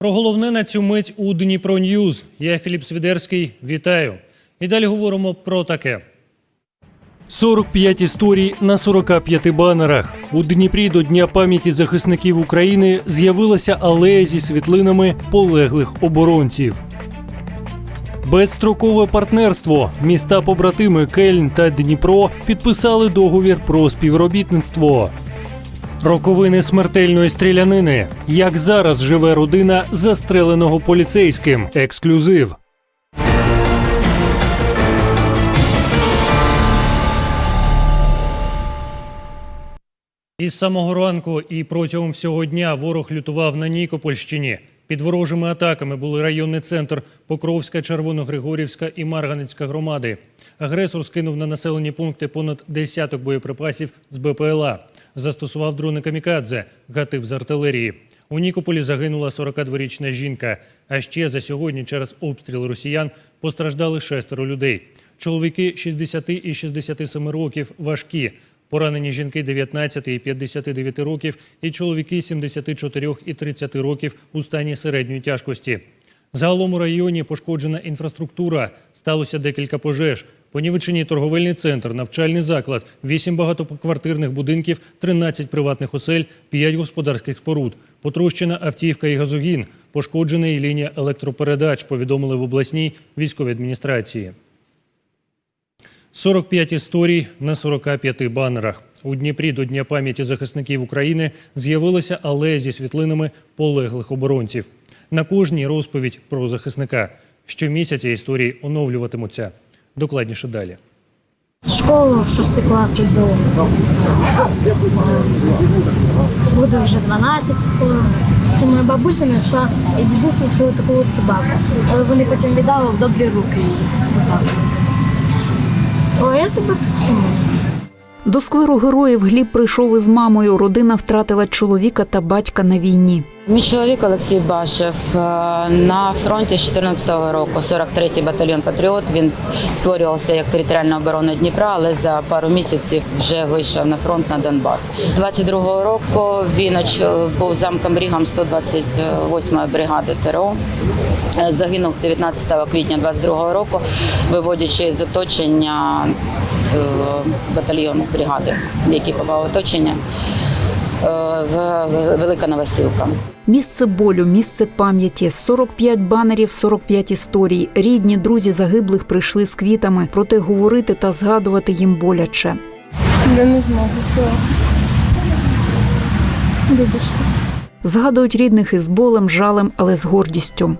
Про головне на цю мить у Дніпро Ньюз. Я Філіп Свідерський. Вітаю. І далі говоримо про таке. 45 історій на 45 банерах. У Дніпрі до Дня пам'яті захисників України з'явилася алея зі світлинами полеглих оборонців. Безстрокове партнерство. Міста побратими Кельн та Дніпро підписали договір про співробітництво. Роковини смертельної стрілянини. Як зараз живе родина застреленого поліцейським. Ексклюзив. Із самого ранку і протягом всього дня ворог лютував на Нікопольщині. Під ворожими атаками були районний центр Покровська, Червоногригорівська і Марганецька громади. Агресор скинув на населені пункти понад десяток боєприпасів з БПЛА. Застосував дрони камікадзе, гатив з артилерії. У Нікополі загинула 42-річна жінка. А ще за сьогодні через обстріл росіян постраждали шестеро людей. Чоловіки 60 і 67 років важкі. Поранені жінки 19 і 59 років, і чоловіки 74 і 30 років у стані середньої тяжкості. Загалом у районі пошкоджена інфраструктура. Сталося декілька пожеж. Понівечені торговельний центр, навчальний заклад, 8 багатоквартирних будинків, 13 приватних осель, 5 господарських споруд. Потрощена автівка і газогін. Пошкоджена і лінія електропередач, повідомили в обласній військовій адміністрації. 45 історій на 45 банерах. У Дніпрі до Дня пам'яті захисників України з'явилася алея зі світлинами полеглих оборонців. На кожній розповідь про захисника. Щомісяця історії оновлюватимуться. Докладніше далі. З школи в 6 клас іду. Буде вже 12 скоро. Це моя бабуся знайшла і дідусь знайшли таку от собаку. Але вони потім віддали в добрі руки її. О, я тебе так само. До скверу героїв Гліб прийшов із мамою. Родина втратила чоловіка та батька на війні. Мій чоловік Олексій Башев е, на фронті з 14-го року, 43-й батальйон Патріот. Він створювався як територіальна оборона Дніпра, але за пару місяців вже вийшов на фронт на Донбас. З 22-го року він був замком Рігом 128-ї бригади ТРО. Е, Загинув 19 квітня 22-го року, виводячи з оточення е, батальйон бригади, який попав оточення. Велика Новосілка. Місце болю, місце пам'яті, 45 банерів, 45 історій. Рідні, друзі загиблих прийшли з квітами, проте говорити та згадувати їм боляче. Я не зможу. Вибачте. Згадують рідних із болем, жалем, але з гордістю.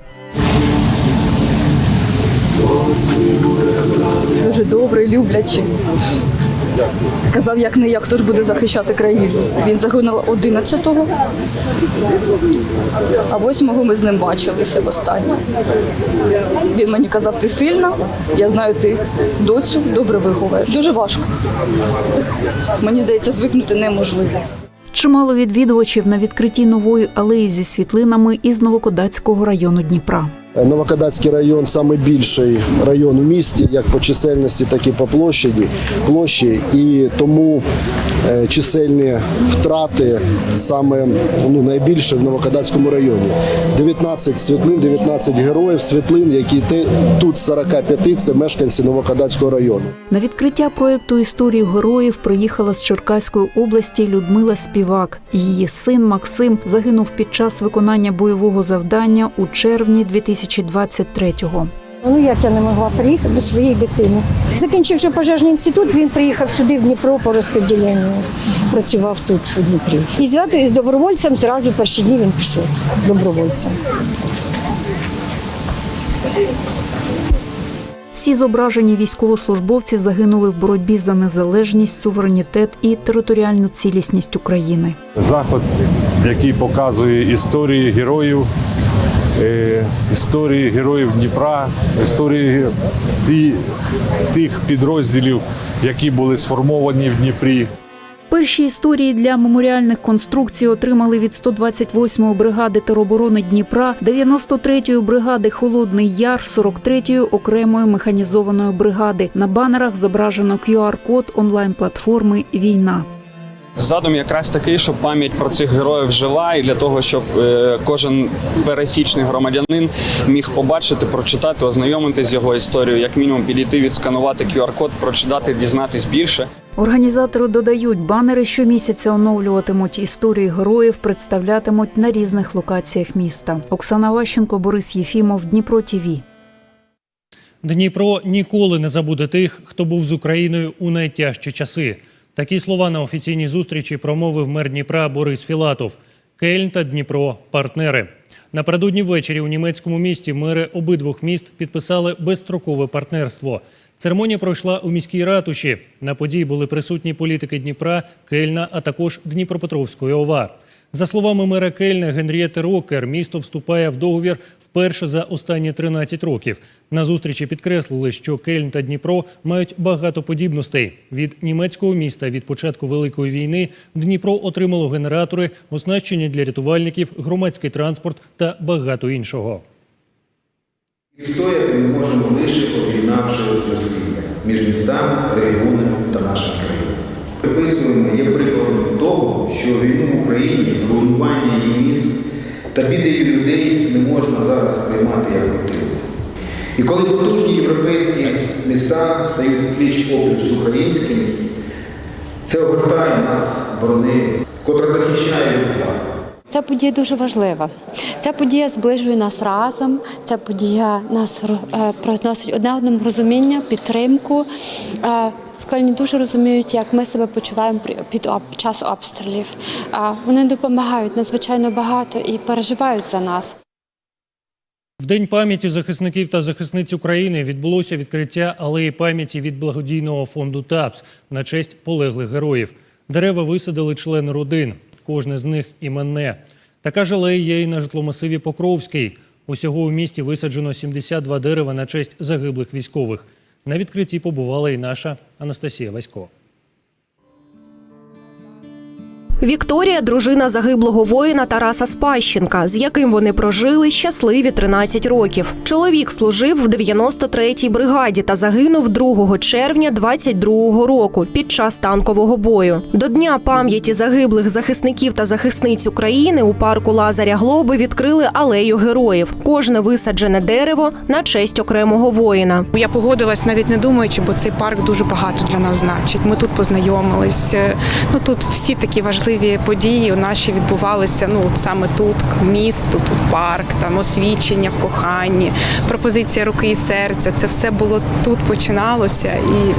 дуже добрий, люблячий. Казав, як не як, хто ж буде захищати країну. Він загинув 11-го, а 8-го ми з ним бачилися востаннє. Він мені казав, ти сильна, я знаю, ти доцю добре виховаєш. Дуже важко. Мені здається, звикнути неможливо. Чимало відвідувачів на відкритті нової алеї зі світлинами із Новокодацького району Дніпра. Новокадацький район найбільший район у місті, як по чисельності, так і по площаді, площі, і тому е, чисельні втрати саме ну, найбільше в Новокадацькому районі. 19 світлин, 19 героїв світлин, які те, тут з 45 – це мешканці Новокадацького району. На відкриття проєкту історії героїв приїхала з Черкаської області Людмила Співак. Її син Максим загинув під час виконання бойового завдання у червні 2023-го. Ну як я не могла приїхати до своєї дитини. Закінчивши пожежний інститут, він приїхав сюди в Дніпро по розподіленню. Працював тут у Дніпрі. І зв'язку з добровольцем зразу перші дні він пішов добровольцем. Всі зображені військовослужбовці загинули в боротьбі за незалежність, суверенітет і територіальну цілісність України. Заход, який показує історії героїв, історії героїв Дніпра, історії тих підрозділів, які були сформовані в Дніпрі. Перші історії для меморіальних конструкцій отримали від 128-ї бригади тероборони Дніпра, 93-ї бригади Холодний Яр, 43-ї окремої механізованої бригади. На банерах зображено QR-код онлайн-платформи Війна. Задум якраз такий, щоб пам'ять про цих героїв жила, і для того, щоб е, кожен пересічний громадянин міг побачити, прочитати, ознайомитися з його історією, як мінімум підійти, відсканувати QR-код, прочитати, дізнатись більше. Організатори додають, банери щомісяця оновлюватимуть історії героїв, представлятимуть на різних локаціях міста. Оксана Ващенко, Борис Єфімов, Дніпро ТІВІ. Дніпро ніколи не забуде тих, хто був з Україною у найтяжчі часи. Такі слова на офіційній зустрічі промовив мер Дніпра Борис Філатов. Кельн та Дніпро партнери. Напередодні ввечері у німецькому місті мери обидвох міст підписали безстрокове партнерство. Церемонія пройшла у міській ратуші. На події були присутні політики Дніпра, Кельна, а також Дніпропетровської ОВА. За словами мера Кельна Генрієти Рокер, місто вступає в договір вперше за останні 13 років. На зустрічі підкреслили, що Кельн та Дніпро мають багато подібностей. Від німецького міста від початку великої війни Дніпро отримало генератори, оснащення для рятувальників, громадський транспорт та багато іншого. Відстояти ми можемо лише об'єднавши зусилля між містами, регіонами та нашою країною. Приписуємо є прикладом того, що війну в Україні, руйнування її міст та біди її людей не можна зараз сприймати як потрібно. І коли потужні європейські міста стають пліч опліч з українськими, це огортає нас брони, котра захищає від зла. Ця подія дуже важлива. Ця подія зближує нас разом. Ця подія нас е, приносить одне одному розуміння, підтримку. Е, дуже розуміють, як ми себе почуваємо під час обстрілів. Вони допомагають надзвичайно багато і переживають за нас. В День пам'яті захисників та захисниць України відбулося відкриття алеї пам'яті від благодійного фонду ТАПС на честь полеглих героїв. Дерева висадили члени родин, кожне з них іменне. Така ж алея є і на житломасиві Покровський. Усього у місті висаджено 72 дерева на честь загиблих військових. На відкритті побувала і наша Анастасія Васько. Вікторія дружина загиблого воїна Тараса Спащенка, з яким вони прожили щасливі 13 років. Чоловік служив в 93-й бригаді та загинув 2 червня 22-го року під час танкового бою. До дня пам'яті загиблих захисників та захисниць України у парку Лазаря Глоби відкрили алею героїв. Кожне висаджене дерево на честь окремого воїна. Я погодилась навіть не думаючи, бо цей парк дуже багато для нас значить. Ми тут познайомились. Е, Ну тут всі такі важливі події наші відбувалися. Ну саме тут місто, тут парк, там освічення в коханні, пропозиція руки і серця. Це все було тут починалося і,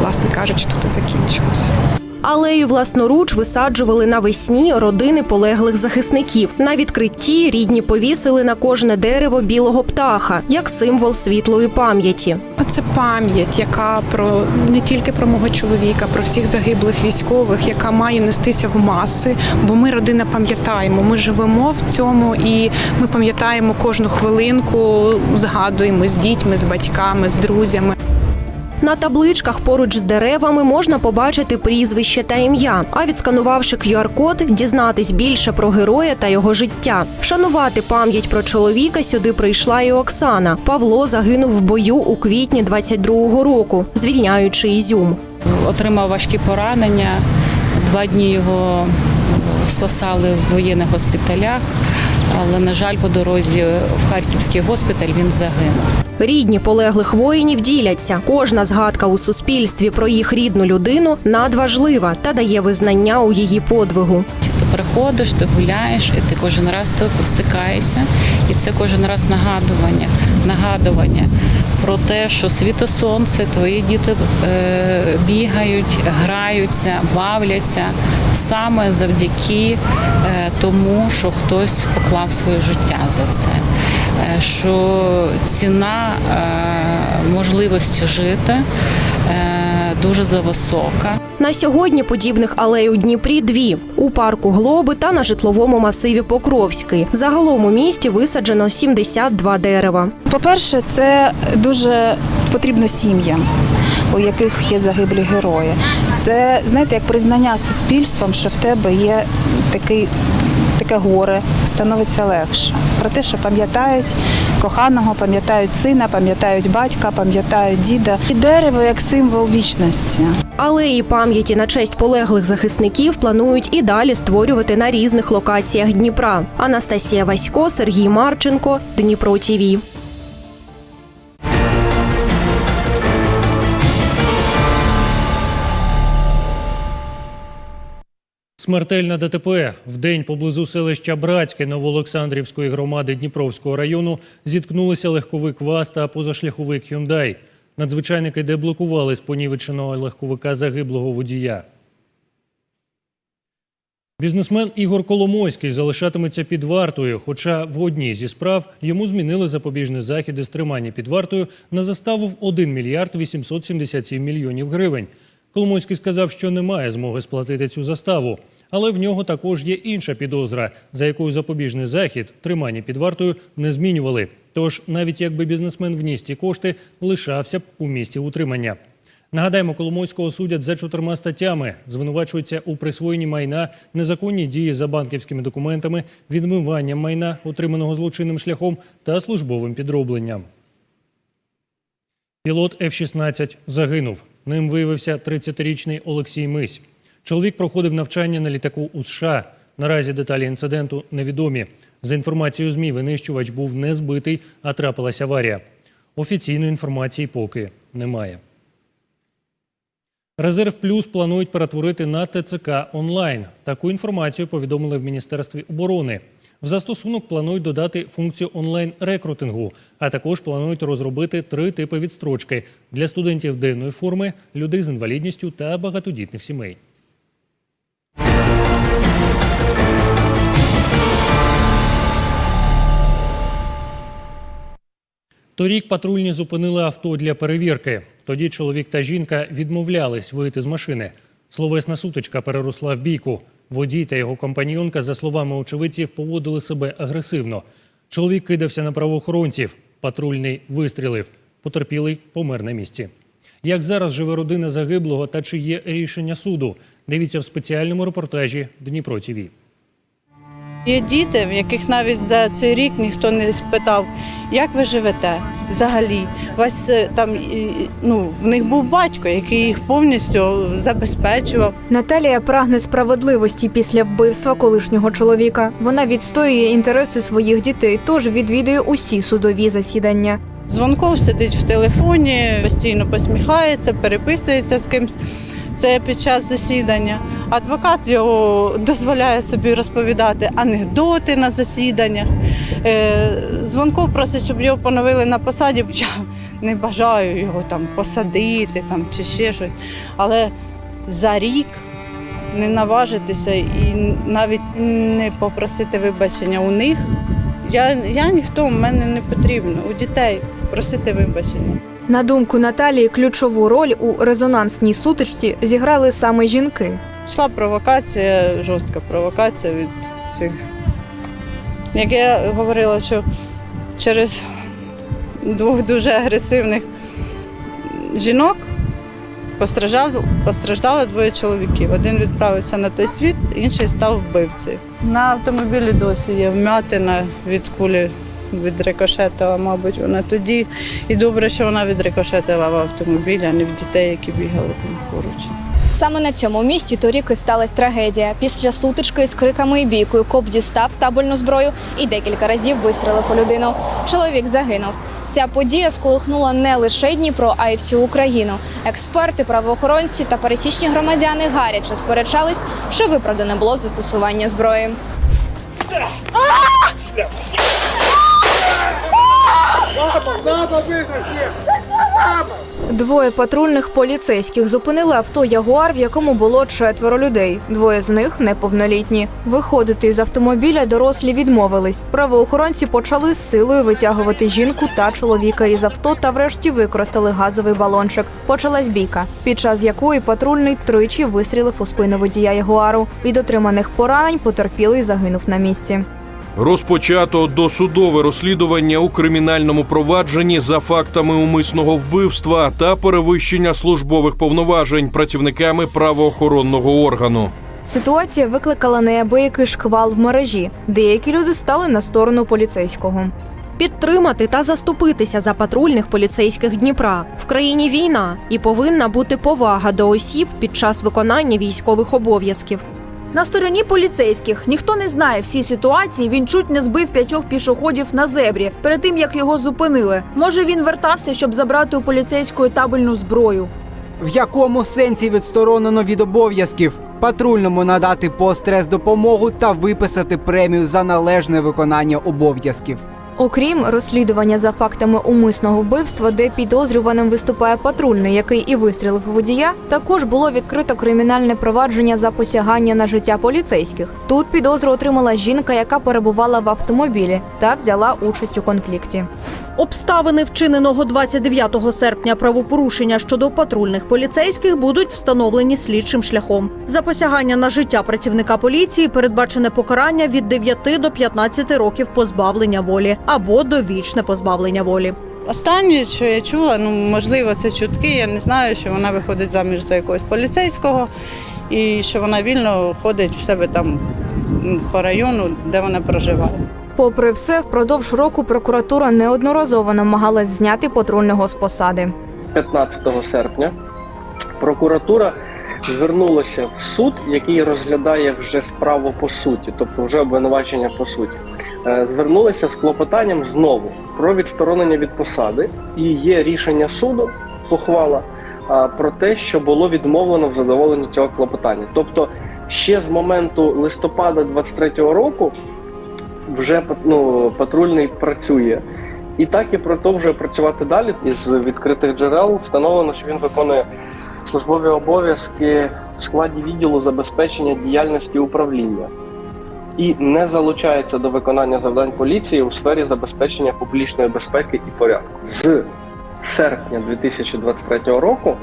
власне кажучи, тут і закінчилося. Алею власноруч висаджували навесні родини полеглих захисників. На відкритті рідні повісили на кожне дерево білого птаха як символ світлої пам'яті. Це пам'ять, яка про не тільки про мого чоловіка, про всіх загиблих військових, яка має нестися в маси. Бо ми родина пам'ятаємо. Ми живемо в цьому і ми пам'ятаємо кожну хвилинку, згадуємо з дітьми, з батьками, з друзями. На табличках поруч з деревами можна побачити прізвище та ім'я. А відсканувавши QR-код, дізнатись більше про героя та його життя. Вшанувати пам'ять про чоловіка сюди прийшла і Оксана. Павло загинув в бою у квітні 22-го року, звільняючи Ізюм. Отримав важкі поранення. Два дні його спасали в воєнних госпіталях, але, на жаль, по дорозі в Харківський госпіталь він загинув. Рідні полеглих воїнів діляться. Кожна згадка у суспільстві про їх рідну людину надважлива та дає визнання у її подвигу. Ти приходиш, ти гуляєш, і ти кожен раз ти стикаєшся, і це кожен раз нагадування, нагадування про те, що світо сонце, твої діти е, бігають, граються, бавляться саме завдяки е, тому, що хтось поклав своє життя за це. Е, що ціна можливості жити дуже зависока. На сьогодні подібних алей у Дніпрі дві у парку Глоби та на житловому масиві Покровський. Загалом у місті висаджено 72 дерева. По-перше, це дуже потрібно сім'ям, у яких є загиблі герої. Це знаєте, як признання суспільством, що в тебе є такий. Таке горе становиться легше про те, що пам'ятають коханого, пам'ятають сина, пам'ятають батька, пам'ятають діда. І дерево як символ вічності. Алеї пам'яті на честь полеглих захисників планують і далі створювати на різних локаціях Дніпра. Анастасія Васько, Сергій Марченко, Дніпро ТІВІ. Смертельна ДТП. Вдень поблизу селища Братське Новоолександрівської громади Дніпровського району зіткнулися легковик ВАЗ та позашляховик «Hyundai». Надзвичайники деблокували з понівеченого легковика загиблого водія. Бізнесмен Ігор Коломойський залишатиметься під вартою, хоча в одній зі справ йому змінили запобіжний захід із тримання під вартою на заставу в 1 мільярд 877 мільйонів гривень. Коломойський сказав, що не має змоги сплатити цю заставу, але в нього також є інша підозра, за якою запобіжний захід тримання під вартою не змінювали. Тож, навіть якби бізнесмен вніс ті кошти, лишався б у місті утримання. Нагадаємо, Коломойського судять за чотирма статтями. Звинувачується у присвоєнні майна, незаконній дії за банківськими документами, відмиванням майна, отриманого злочинним шляхом, та службовим підробленням. Пілот F-16 загинув. Ним виявився 30-річний Олексій Мись. Чоловік проходив навчання на літаку у США. Наразі деталі інциденту невідомі. За інформацією ЗМІ, винищувач був не збитий, а трапилася аварія. Офіційної інформації поки немає. Резерв Плюс планують перетворити на ТЦК онлайн. Таку інформацію повідомили в Міністерстві оборони. В застосунок планують додати функцію онлайн-рекрутингу, а також планують розробити три типи відстрочки для студентів денної форми, людей з інвалідністю та багатодітних сімей. Торік патрульні зупинили авто для перевірки. Тоді чоловік та жінка відмовлялись вийти з машини. Словесна сутичка переросла в бійку. Водій та його компаньонка, за словами очевидців, поводили себе агресивно. Чоловік кидався на правоохоронців. Патрульний вистрілив. Потерпілий помер на місці. Як зараз живе родина загиблого та чи є рішення суду? Дивіться в спеціальному репортажі Дніпро ТІВІ. Є діти, в яких навіть за цей рік ніхто не спитав, як ви живете взагалі. Вас е, там ну, в них був батько, який їх повністю забезпечував. Наталія прагне справедливості після вбивства колишнього чоловіка. Вона відстоює інтереси своїх дітей, тож відвідує усі судові засідання. Дзвонков сидить в телефоні, постійно посміхається, переписується з кимсь. Це під час засідання. Адвокат його дозволяє собі розповідати анекдоти на засіданнях. Е, Дзвонков просить, щоб його поновили на посаді. Я не бажаю його там посадити там, чи ще щось. Але за рік не наважитися і навіть не попросити вибачення у них. Я, я ніхто, в мене не потрібно. У дітей просити вибачення. На думку Наталії, ключову роль у резонансній сутичці зіграли саме жінки. Йшла провокація, жорстка провокація від цих. Як я говорила, що через двох дуже агресивних жінок постраждали, постраждали двоє чоловіків. Один відправився на той світ, інший став вбивцею. На автомобілі досі є вмятина від кулі відрикошетила, мабуть, вона тоді. І добре, що вона відрикошетила в автомобілі, а не в дітей, які бігали там поруч. Саме на цьому місці торік і сталася трагедія. Після сутички з криками і бійкою коп дістав табельну зброю і декілька разів вистрелив у людину. Чоловік загинув. Ця подія сколихнула не лише Дніпро, а й всю Україну. Експерти, правоохоронці та пересічні громадяни гаряче сперечались, що виправдане було застосування зброї. Двоє патрульних поліцейських зупинили авто Ягуар, в якому було четверо людей. Двоє з них неповнолітні. Виходити з автомобіля дорослі відмовились. Правоохоронці почали з силою витягувати жінку та чоловіка із авто та врешті використали газовий балончик. Почалась бійка, під час якої патрульний тричі вистрілив у спину водія Ягуару. Від отриманих поранень потерпілий загинув на місці. Розпочато досудове розслідування у кримінальному провадженні за фактами умисного вбивства та перевищення службових повноважень працівниками правоохоронного органу. Ситуація викликала неабиякий шквал в мережі. Деякі люди стали на сторону поліцейського. підтримати та заступитися за патрульних поліцейських Дніпра. В країні війна і повинна бути повага до осіб під час виконання військових обов'язків. На стороні поліцейських ніхто не знає всі ситуації. Він чуть не збив п'ятьох пішоходів на зебрі перед тим як його зупинили. Може він вертався, щоб забрати у поліцейської табельну зброю. В якому сенсі відсторонено від обов'язків патрульному надати пострес допомогу та виписати премію за належне виконання обов'язків. Окрім розслідування за фактами умисного вбивства, де підозрюваним виступає патрульний, який і вистрілив водія, також було відкрито кримінальне провадження за посягання на життя поліцейських. Тут підозру отримала жінка, яка перебувала в автомобілі та взяла участь у конфлікті. Обставини вчиненого 29 серпня правопорушення щодо патрульних поліцейських будуть встановлені слідчим шляхом. За посягання на життя працівника поліції передбачене покарання від 9 до 15 років позбавлення волі або довічне позбавлення волі. Останнє, що я чула, ну можливо, це чутки. Я не знаю, що вона виходить заміж за якогось поліцейського і що вона вільно ходить в себе там по району, де вона проживає. Попри все, впродовж року прокуратура неодноразово намагалась зняти патрульного з посади. 15 серпня прокуратура звернулася в суд, який розглядає вже справу по суті, тобто вже обвинувачення по суті. Е, Звернулися з клопотанням знову про відсторонення від посади, і є рішення суду, похвала про те, що було відмовлено в задоволенні цього клопотання. Тобто, ще з моменту листопада 23-го року вже ну, патрульний працює. І так і продовжує працювати далі. Із відкритих джерел встановлено, що він виконує службові обов'язки в складі відділу забезпечення діяльності управління і не залучається до виконання завдань поліції у сфері забезпечення публічної безпеки і порядку. З серпня 2023 року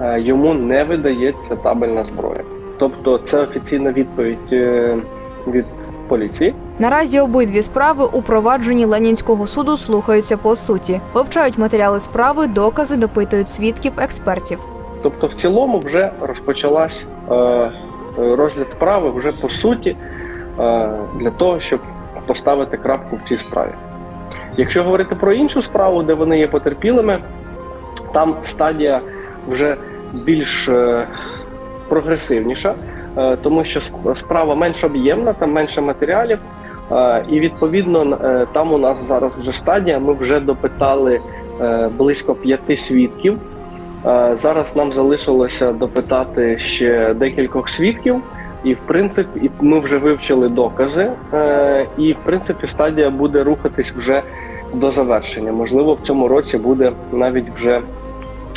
е, йому не видається табельна зброя. Тобто, це офіційна відповідь е, від поліції. Наразі обидві справи у провадженні Ленінського суду слухаються по суті, вивчають матеріали справи, докази, допитують свідків, експертів. Тобто, в цілому вже розпочалась е, розгляд справи вже по суті е, для того, щоб поставити крапку в цій справі. Якщо говорити про іншу справу, де вони є потерпілими, там стадія вже більш е, прогресивніша, тому що сп- справа менш об'ємна, там менше матеріалів. Е, І відповідно е, там у нас зараз вже стадія. Ми вже допитали е, близько п'яти свідків. Зараз нам залишилося допитати ще декількох свідків, і в принципі ми вже вивчили докази. І в принципі стадія буде рухатись вже до завершення. Можливо, в цьому році буде навіть вже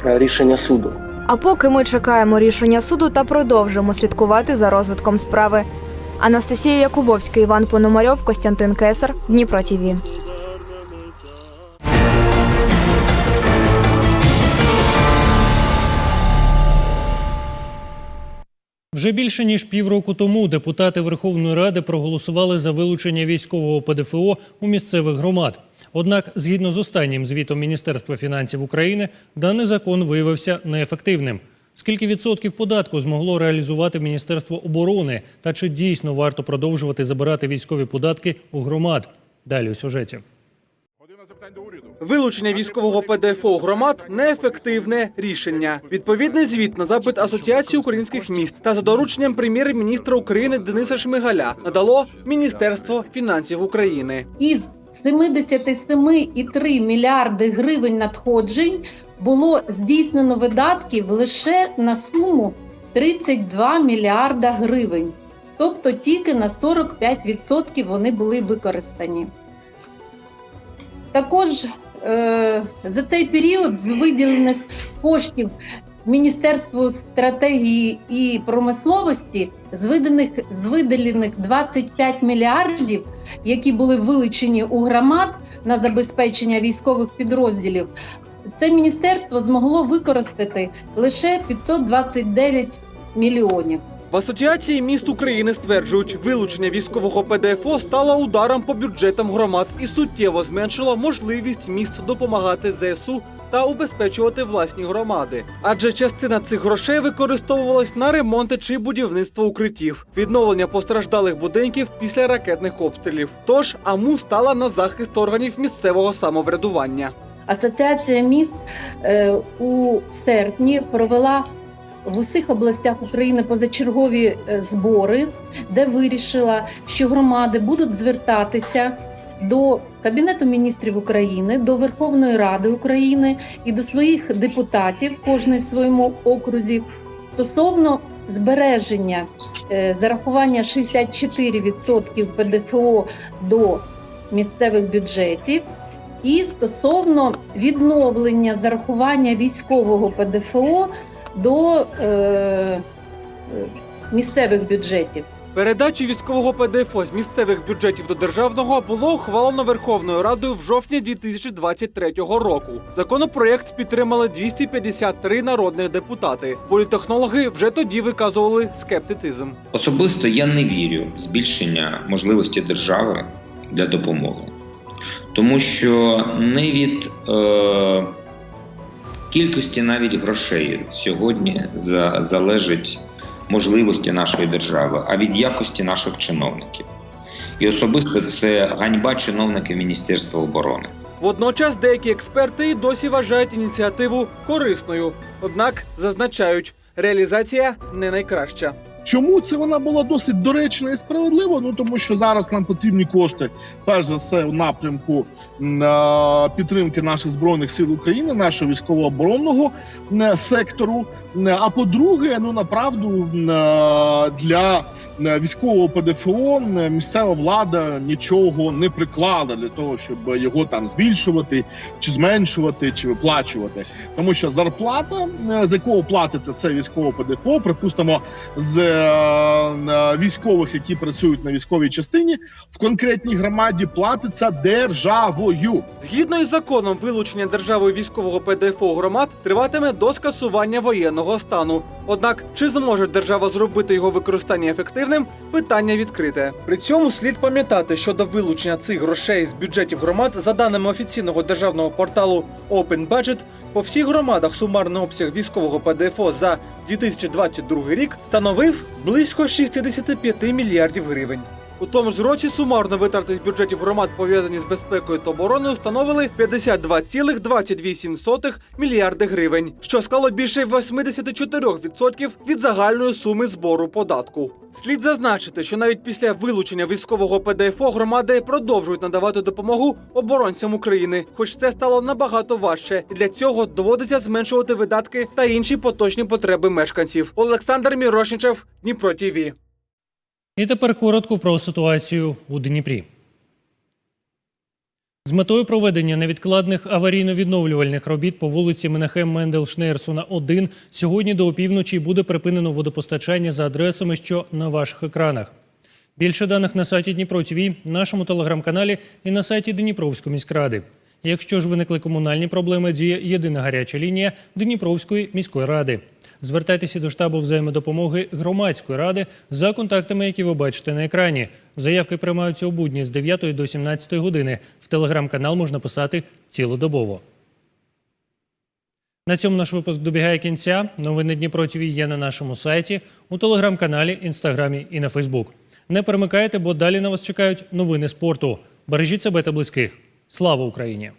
рішення суду. А поки ми чекаємо рішення суду та продовжимо слідкувати за розвитком справи. Анастасія Якубовська, Іван Пономарьов, Костянтин Кесар, Дніпро ТІВІ. Вже більше ніж півроку тому депутати Верховної Ради проголосували за вилучення військового ПДФО у місцевих громад. Однак, згідно з останнім звітом Міністерства фінансів України, даний закон виявився неефективним. Скільки відсотків податку змогло реалізувати Міністерство оборони та чи дійсно варто продовжувати забирати військові податки у громад? Далі у сюжеті. Вилучення військового ПДФО громад неефективне рішення. Відповідний звіт на запит Асоціації українських міст та за дорученням прем'єр-міністра України Дениса Шмигаля надало Міністерство фінансів України. із 77,3 мільярди гривень надходжень було здійснено видатків лише на суму 32 мільярда гривень. Тобто тільки на 45% вони були використані. Також е, за цей період з виділених коштів Міністерству стратегії і промисловості з виданих з виділених 25 мільярдів, які були вилучені у громад на забезпечення військових підрозділів. Це міністерство змогло використати лише 529 мільйонів. В Асоціації міст України стверджують, вилучення військового ПДФО стало ударом по бюджетам громад і суттєво зменшило можливість міст допомагати ЗСУ та убезпечувати власні громади. Адже частина цих грошей використовувалась на ремонти чи будівництво укриттів, відновлення постраждалих будинків після ракетних обстрілів. Тож АМУ стала на захист органів місцевого самоврядування. Асоціація міст е, у серпні провела в усіх областях України позачергові е, збори, де вирішила, що громади будуть звертатися до Кабінету міністрів України, до Верховної Ради України і до своїх депутатів, кожний в своєму окрузі, стосовно збереження е, зарахування 64% ПДФО до місцевих бюджетів. І стосовно відновлення зарахування військового ПДФО до е, е, місцевих бюджетів. Передачу військового ПДФО з місцевих бюджетів до державного було ухвалено Верховною Радою в жовтні 2023 року. Законопроєкт підтримали 253 народних депутати. Політехнологи вже тоді виказували скептицизм. Особисто я не вірю в збільшення можливості держави для допомоги, тому що не від е, кількості навіть грошей сьогодні за, залежить можливості нашої держави, а від якості наших чиновників. І особисто це ганьба чиновників Міністерства оборони. Водночас деякі експерти досі вважають ініціативу корисною, однак зазначають, реалізація не найкраща. Чому це вона була досить доречна і справедлива? Ну тому що зараз нам потрібні кошти, перш за все, у напрямку підтримки наших збройних сил України, нашого військово-оборонного сектору. А по-друге, ну направду для військового ПДФО місцева влада нічого не приклала для того, щоб його там збільшувати, чи зменшувати, чи виплачувати. Тому що зарплата, е, з якого платиться це військове ПДФО, припустимо, з е, військових, які працюють на військовій частині, в конкретній громаді платиться державою. Згідно із законом, вилучення державою військового ПДФО громад триватиме до скасування воєнного стану. Однак, чи зможе держава зробити його використання ефективним? Питання відкрите. При цьому слід пам'ятати, що до вилучення цих грошей з бюджетів громад, за даними офіційного державного порталу Open Budget, по всіх громадах сумарний обсяг військового ПДФО за 2022 рік становив близько 65 мільярдів гривень. У тому ж році сумарно витрати з бюджетів громад, пов'язані з безпекою та обороною, становили 52,28 мільярди гривень, що склало більше 84% від загальної суми збору податку. Слід зазначити, що навіть після вилучення військового ПДФО громади продовжують надавати допомогу оборонцям України, хоч це стало набагато важче, і для цього доводиться зменшувати видатки та інші поточні потреби мешканців. Олександр Мірошничев, Дніпро ТІВІ. І тепер коротко про ситуацію у Дніпрі. З метою проведення невідкладних аварійно-відновлювальних робіт по вулиці Менахем Мендел Шнейрсона 1 сьогодні до опівночі буде припинено водопостачання за адресами, що на ваших екранах. Більше даних на сайті Дніпро ТВ, нашому телеграм-каналі і на сайті Дніпровської міськради. Якщо ж виникли комунальні проблеми, діє єдина гаряча лінія Дніпровської міської ради. Звертайтеся до штабу взаємодопомоги громадської ради за контактами, які ви бачите на екрані. Заявки приймаються у будні з 9 до 17 години. В телеграм-канал можна писати цілодобово. На цьому наш випуск добігає кінця. Новини Дніпро ТВ є на нашому сайті, у телеграм-каналі, інстаграмі і на Фейсбук. Не перемикайте, бо далі на вас чекають новини спорту. Бережіть себе та близьких. Слава Україні!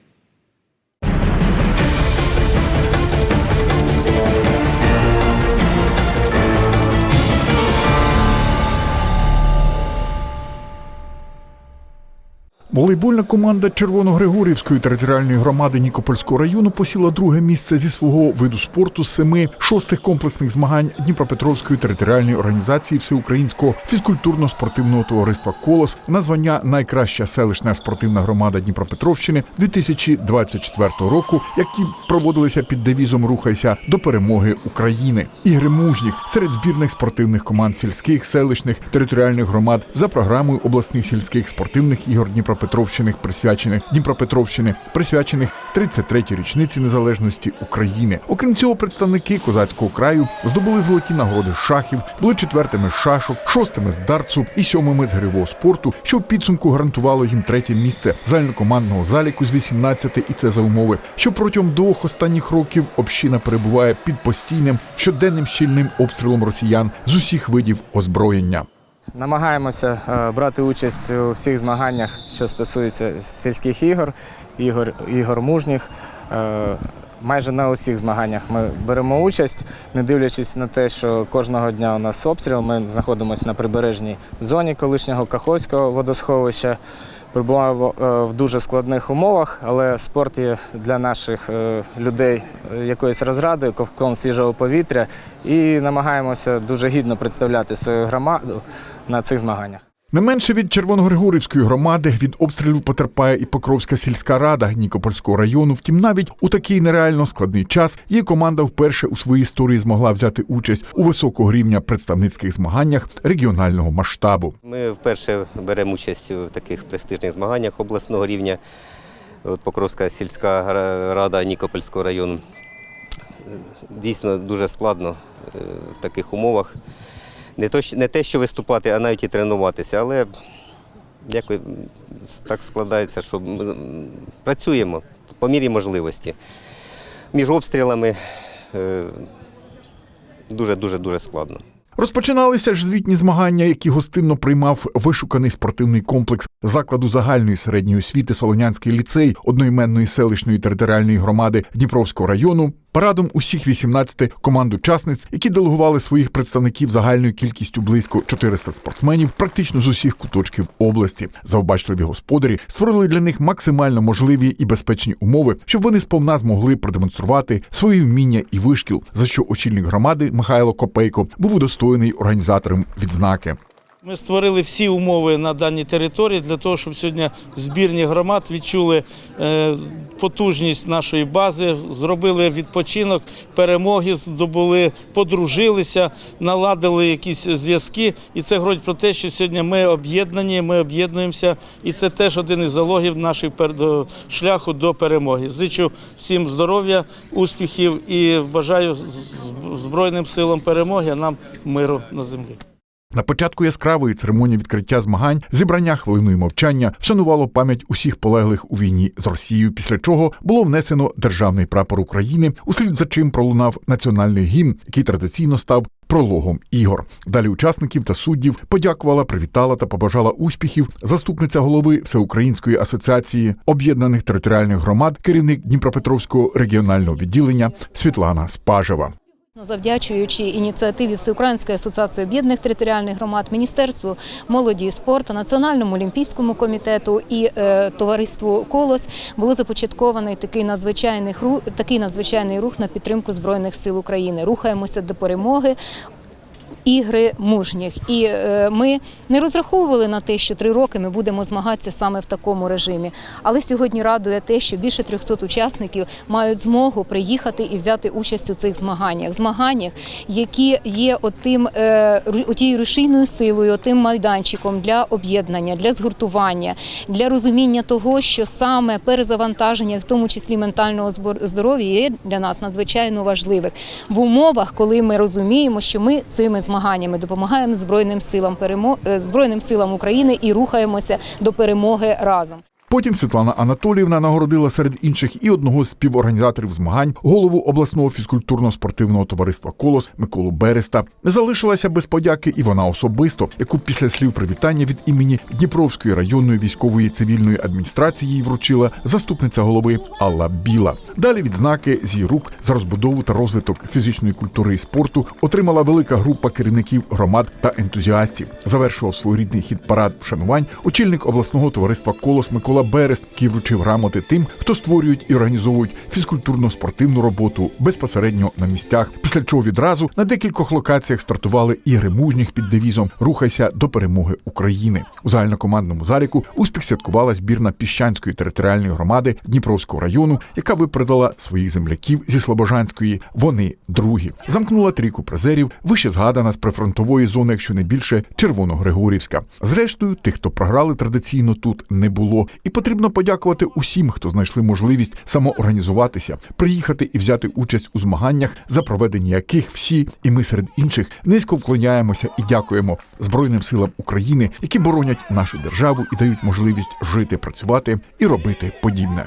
Волейбольна команда Червоногригорівської територіальної громади Нікопольського району посіла друге місце зі свого виду спорту з семи шостих комплексних змагань Дніпропетровської територіальної організації Всеукраїнського фізкультурно-спортивного товариства Колос на звання Найкраща селищна спортивна громада Дніпропетровщини 2024 року, які проводилися під девізом Рухайся до перемоги України. Ігри мужніх серед збірних спортивних команд сільських, селищних територіальних громад за програмою обласних сільських спортивних ігор Дніпропетровщини Дніпропетровщини, присвячених Дніпропетровщини, присвячених 33-й річниці незалежності України. Окрім цього, представники козацького краю здобули золоті нагороди шахів, були четвертими з шашок, шостими з дартсу і сьомими з гирьового спорту, що в підсумку гарантувало їм третє місце загальнокомандного заліку з 18 і це за умови, що протягом двох останніх років община перебуває під постійним щоденним щільним обстрілом росіян з усіх видів озброєння. Намагаємося е, брати участь у всіх змаганнях, що стосується сільських ігор, ігор, ігор мужніх. Е, Майже на усіх змаганнях ми беремо участь, не дивлячись на те, що кожного дня у нас обстріл. Ми знаходимося на прибережній зоні колишнього Каховського водосховища. Перебуваємо е, в дуже складних умовах, але спорт є для наших е, людей е, якоюсь розрадою, ковком свіжого повітря і намагаємося дуже гідно представляти свою громаду на цих змаганнях. Не менше від Червоногригорівської громади від обстрілів потерпає і Покровська сільська рада Нікопольського району. Втім, навіть у такий нереально складний час її команда вперше у своїй історії змогла взяти участь у високого рівня представницьких змаганнях регіонального масштабу. Ми вперше беремо участь в таких престижних змаганнях обласного рівня. От Покровська сільська рада Нікопольського району. Дійсно дуже складно е, в таких умовах. Не, то, не те, що виступати, а навіть і тренуватися. Але якось так складається, що ми працюємо по мірі можливості. Між обстрілами дуже-дуже дуже складно. Розпочиналися ж звітні змагання, які гостинно приймав вишуканий спортивний комплекс закладу загальної середньої освіти Солонянський ліцей одноіменної селищної територіальної громади Дніпровського району. Парадом усіх 18 команд учасниць, які делегували своїх представників загальною кількістю близько 400 спортсменів, практично з усіх куточків області. Завбачливі господарі створили для них максимально можливі і безпечні умови, щоб вони сповна змогли продемонструвати свої вміння і вишкіл, за що очільник громади Михайло Копейко був удостоєний організатором відзнаки. Ми створили всі умови на даній території для того, щоб сьогодні збірні громад відчули е, потужність нашої бази, зробили відпочинок, перемоги здобули, подружилися, наладили якісь зв'язки. І це говорить про те, що сьогодні ми об'єднані, ми об'єднуємося, і це теж один із залогів до- шляху до перемоги. Зичу всім здоров'я, успіхів і бажаю Збройним силам перемоги, а нам миру на землі. На початку яскравої церемонії відкриття змагань зібрання хвилиною мовчання вшанувало пам'ять усіх полеглих у війні з Росією, після чого було внесено державний прапор України, услід за чим пролунав національний гімн, який традиційно став прологом ігор. Далі учасників та суддів подякувала, привітала та побажала успіхів заступниця голови Всеукраїнської асоціації об'єднаних територіальних громад, керівник Дніпропетровського регіонального відділення Світлана Спажева. Завдячуючи ініціативі Всеукраїнської асоціації об'єднаних територіальних громад, Міністерству молоді і спорту, Національному олімпійському комітету і е, товариству Колос було започаткований такий надзвичайний рух, такий надзвичайний рух на підтримку збройних сил України. Рухаємося до перемоги. Ігри мужніх, і е, ми не розраховували на те, що три роки ми будемо змагатися саме в такому режимі. Але сьогодні радує те, що більше 300 учасників мають змогу приїхати і взяти участь у цих змаганнях. Змаганнях, які є отим, е, отією рушійною силою, тим майданчиком для об'єднання, для згуртування, для розуміння того, що саме перезавантаження, в тому числі ментального здоров'я, є для нас надзвичайно важливих в умовах, коли ми розуміємо, що ми цими змаганнями допомагаємо збройним силам е, збройним силам України і рухаємося до перемоги разом. Потім Світлана Анатоліївна нагородила серед інших і одного з співорганізаторів змагань, голову обласного фізкультурно-спортивного товариства Колос Миколу Береста. Не залишилася без подяки і вона особисто, яку після слів привітання від імені Дніпровської районної військової цивільної адміністрації їй вручила заступниця голови Алла Біла. Далі відзнаки з її рук за розбудову та розвиток фізичної культури і спорту отримала велика група керівників громад та ентузіастів. Завершував своєрідний хід парад вшанувань очільник обласного товариства Колос Микола Микола Берест, який вручив грамоти тим, хто створюють і організовують фізкультурно-спортивну роботу безпосередньо на місцях. Після чого відразу на декількох локаціях стартували ігри мужніх під девізом Рухайся до перемоги України. У загальнокомандному заліку успіх святкувала збірна піщанської територіальної громади Дніпровського району, яка випередила своїх земляків зі Слобожанської. Вони другі. Замкнула трійку призерів, вище згадана з прифронтової зони, якщо не більше Червоногригорівська. Зрештою, тих, хто програли традиційно тут, не було. І потрібно подякувати усім, хто знайшли можливість самоорганізуватися, приїхати і взяти участь у змаганнях, за проведення яких всі, і ми серед інших, низько вклоняємося і дякуємо Збройним силам України, які боронять нашу державу і дають можливість жити, працювати і робити подібне.